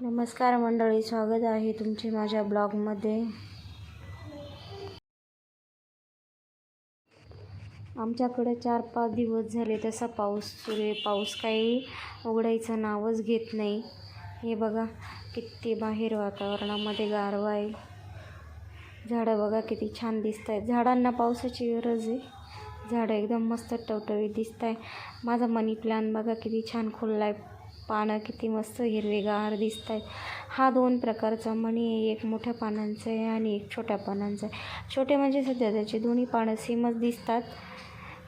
नमस्कार मंडळी स्वागत आहे तुमचे माझ्या ब्लॉगमध्ये. आमच्याकडे चार पाच दिवस झाले तसा पाऊस सुरू आहे. पाऊस काही उघडायचं नावच घेत नाही. हे बघा किती बाहेर वातावरणामध्ये गारवा आहे. झाडं बघा किती छान दिसत आहेत झाडांना पावसाची गरज आहे. झाडं एकदम मस्त टवटवीत दिसत आहे माझा मनी प्लॅन बघा किती छान खुलला आहे पानं किती मस्त हिरवेगार दिसत आहेत हा दोन प्रकारचा मणी आहे एक मोठ्या पानांचा आहे आणि एक छोट्या पानांचा आहे. छोटे म्हणजे सध्या त्याचे दोन्ही पानं सेमच दिसतात.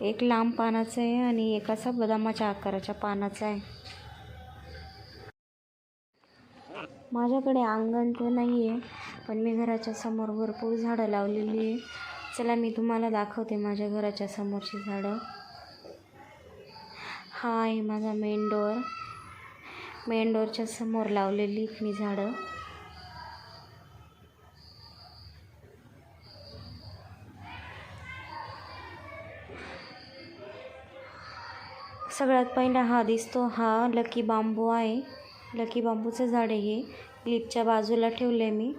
एक लांब पानाचं आहे आणि एक असा बदामाच्या आकाराच्या पानाचा आहे. माझ्याकडे अंगण तर नाही आहे पण मी घराच्या समोर भरपूर झाडं लावलेली आहे. चला मी तुम्हाला दाखवते माझ्या घराच्या समोरची झाडं. हा आहे माझा मेन डोअर. मेन डोअरच्या समोर लावलेली मी झाडं. सगळ्यात पहिला हा दिसतो हा लकी बांबू आहे. लकी बांबूचं झाड आहे हे. क्लिपच्या बाजूला ठेवलं आहे मी.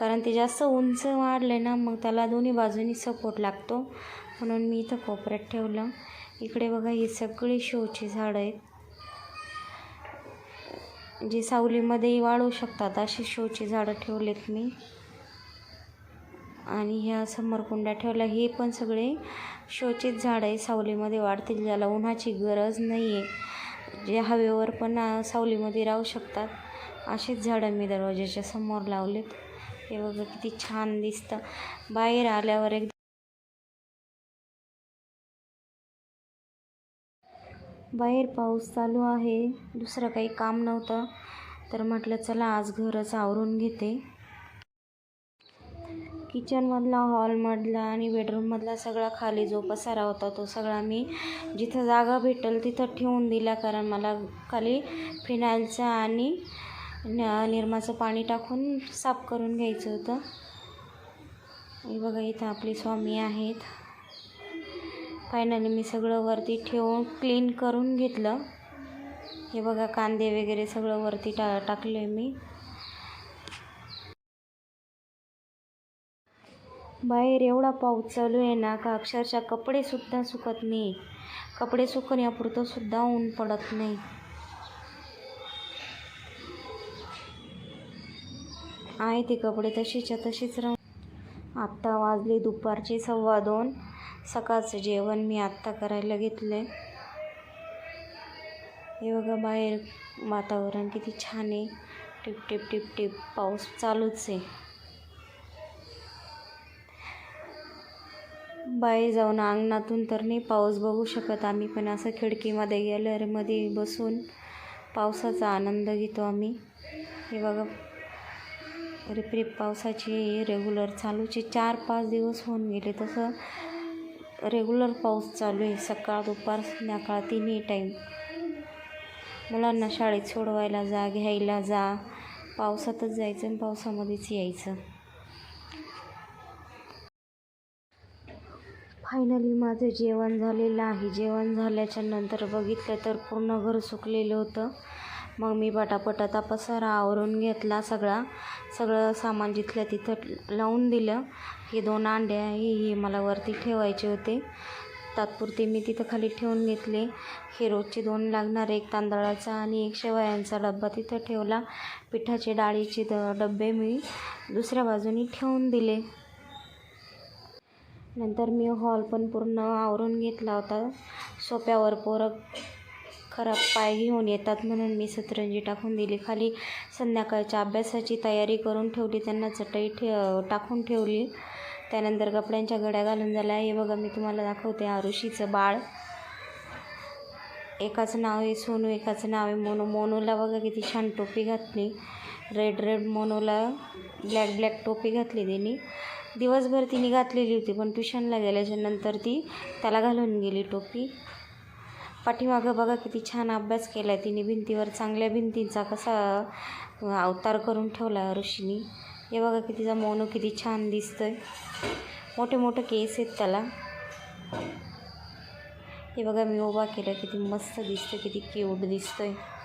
कारण ते जास्त उंच वाढले ना मग त्याला दोन्ही बाजूनी सपोर्ट लागतो. म्हणून मी इथं कोपऱ्यात ठेवलं. इकडे बघा ही सगळी शोची झाडं आहेत. जे सावलीमध्येही वाळू शकतात अशी शोची झाडं ठेवलेत मी. आणि ह्या समोर कुंड्या ठेवल्या हे पण सगळे शोचेच झाडं आहे सावलीमध्ये वाढतील ज्याला उन्हाची गरज नाही आहे जे हवेवर पण सावलीमध्ये राहू शकतात अशीच झाडं मी दरवाजाच्या समोर लावलेत. हे बघा किती छान दिसतं. बाहेर आल्यावर एक बाहेर पाऊस चालू आहे. दुसरं काही काम नव्हतं. तर म्हटलं चला आज घरच आवरून घेते. किचनमधला हॉलमधला आणि बेडरूममधला सगळा खाली जो पसारा होता तो सगळा मी जिथं जागा भेटेल तिथं ठेवून दिला. कारण मला खाली फिनाईलचं आणि न- निरमाचं पाणी टाकून साफ करून घ्यायचं होतं. बघा इथं आपले स्वामी आहेत. फायनली मी सगळं वरती ठेवून क्लीन करून घेतलं. हे बघा कांदे वगैरे सगळं वरती टा टाकले मी. बाहेर एवढा पाऊस चालू आहे ना का अक्षरशः कपडेसुद्धा सुकत नाही कपडे सुकण्यापुरतं सुद्धा ऊन पडत नाही. आहे ते कपडे तशीच्या तशीच राहून आत्ता वाजले दुपारचे सव्वा दोन. सकाळचं जेवण मी आत्ता करायला घेतलं हे बघा बाहेर वातावरण किती छान आहे. टिप टिप टिप टिप पाऊस चालूच आहे. बाहेर जाऊन अंगणातून तर नाही पाऊस बघू शकत आम्ही पण असं खिडकीमध्ये गॅलरीमध्ये बसून पावसाचा आनंद घेतो आम्ही. हे बघा रिपरिप पावसाची रेग्युलर चालूचे चार पाच दिवस होऊन गेले तसं रेग्युलर पाऊस चालू आहे. सकाळ दुपार संध्याकाळ तिन्ही टाईम मुलांना शाळेत सोडवायला जा घ्यायला जा. पावसातच जायचं आणि पावसामध्येच यायचं. फायनली माझं जेवण झालेलं आहे. जेवण झाल्याच्यानंतर बघितलं तर पूर्ण घर सुकलेलं होतं. मग मी पटापट आता पसारा आवरून घेतला सगळा. सगळं सामान जिथल्या तिथं लावून दिलं. हे दोन अंडे आहे हे मला वरती ठेवायचे होते. तात्पुरते मी तिथं खाली ठेवून घेतले. हे रोजचे दोन लागणार एक तांदळाचा आणि एक शेवयांचा डब्बा तिथं ठेवला. पिठाचे डाळीचे द डबे मी दुसऱ्या बाजूनी ठेवून दिले. नंतर मी हॉल पण पूर्ण आवरून घेतला होता. सोप्यावर पोरं खराब पाय घेऊन येतात म्हणून मी सतरंजी टाकून दिली. खाली संध्याकाळच्या अभ्यासाची तयारी करून ठेवली. त्यांना चटई ठे टाकून ठेवली. त्यानंतर कपड्यांच्या गड्या घालून झाल्या. हे बघा मी तुम्हाला दाखवते. आरुषीचं बाळ. एकाचं नाव आहे सोनू एकाचं नाव आहे मोनू. मोनूला बघा किती छान टोपी घातली. रेड रेड मोनूला ब्लॅक ब्लॅक टोपी घातली त्यांनी दिवसभर तिने घातलेली होती पण ट्युशनला गेल्याच्यानंतर ती त्याला घालून गेली टोपी. पाठीमागं बघा किती छान अभ्यास केला आहे तिने भिंतीवर चांगल्या भिंतींचा कसा अवतार करून ठेवला आहे ऋषीनी. हे बघा कितीचा मोनू किती छान दिसतोय. मोठे मोठे केस आहेत त्याला. हे बघा मी उभा केला किती मस्त दिसतं किती क्यूट दिसतो आहे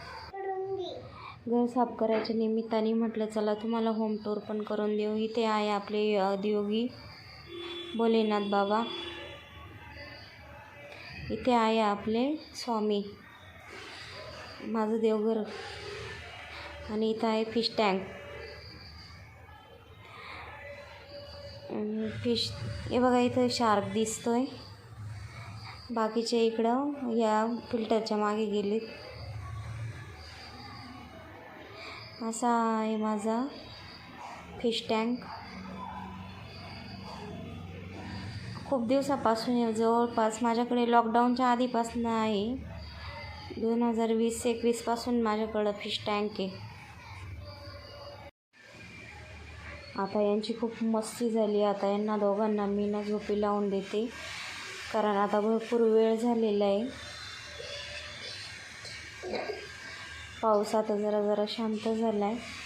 घर साफ करायच्या निमित्ताने म्हटलं चला तुम्हाला होम टूर पण करून देऊ. इथे आहे आपले आदियोगी भोलेनाथ बाबा. इथे आहे आपले स्वामी. माझं देवघर. आणि इथं आहे फिश टँक फिश हे बघा इथं शार्क दिसतोय. बाकीचे इकडं या फिल्टरच्या मागे गेलेत. असा आहे माझा फिश टँक खूप दिवसापासून जवळपास माझ्याकडे लॉकडाऊनच्या आधीपासून आहे. दोन हजार वीस एकवीसपासून माझ्याकडं फिश टँक आहे. आता यांची खूप मस्ती झाली. आता यांना दोघांना मी ना झोपी लावून देते. कारण आता भरपूर वेळ झालेला आहे. पाऊस आता जरा जरा शांत झाला आहे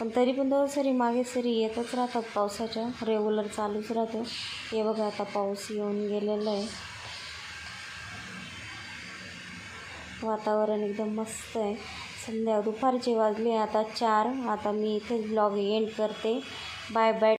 पण तरी पण दोन सरी मागे सरी येतच राहतात पावसाच्या. रेग्युलर चालूच राहतो. हे बघा आता पाऊस येऊन गेलेला आहे. वातावरण एकदम मस्त आहे. संध्या दुपारचे वाजले आता चार. आता मी इथेच ब्लॉग एंड करते. Bye bye